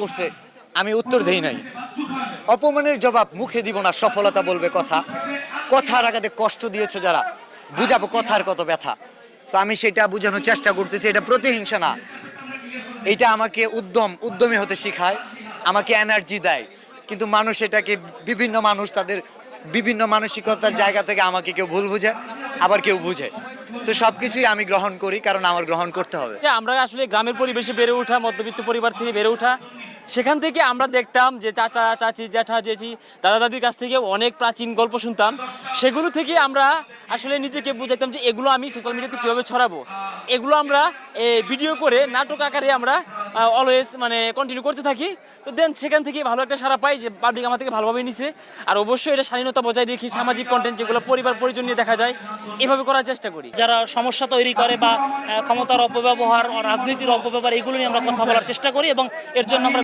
করছে, আমি উত্তর দেই নাই। অপমানের জবাব মুখে দিব না, সফলতা বলবে কথা। কথার আঘাতে কষ্ট দিয়েছে যারা, বুঝাবো কথার কত ব্যথা। তো আমি সেটা বোঝানোর চেষ্টা করতেছি, এটা প্রতিহিংসা না। এটা আমাকে উদ্যম, উদ্যমী হতে শেখায়, আমাকে এনার্জি দেয়। কিন্তু মানুষ এটাকে, বিভিন্ন মানুষ তাদের বিভিন্ন মানসিকতার জায়গা থেকে আমাকে কেউ ভুল বুঝে আবার কেউ বুঝে। তো সব কিছুই আমি গ্রহণ করি, কারণ আমার গ্রহণ করতে হবে। আমরা আসলে গ্রামের পরিবেশে বেড়ে ওঠা, মধ্যবিত্ত পরিবার থেকে বেড়ে ওঠা, সেখান থেকে আমরা দেখতাম যে চাচা, চাচি, জ্যাঠা, জেঠি, দাদা দাদির কাছ থেকে অনেক প্রাচীন গল্প শুনতাম। সেগুলো থেকে আমরা আসলে নিজেকে বুঝাইতাম যে এগুলো আমি সোশ্যাল মিডিয়াতে কীভাবে ছড়াবো। এগুলো আমরা ভিডিও করে, নাটক আকারে আমরা অলওয়েজ মানে কন্টিনিউ করতে থাকি। তো দেন সেখান থেকে ভালো একটা সারা পাই যে পাবলিক আমার থেকে ভালোভাবে নিছে। আর অবশ্যই এটা স্বাধীনতা বজায় রেখে সামাজিক কন্টেন্ট যেগুলো পরিবার, পরিজন নিয়ে দেখা যায়, এভাবে করার চেষ্টা করি। যারা সমস্যা তৈরি করে বা ক্ষমতার অপব্যবহার, রাজনীতির অপব্যবহার, এগুলো নিয়ে আমরা কথা বলার চেষ্টা করি এবং এর জন্য আমরা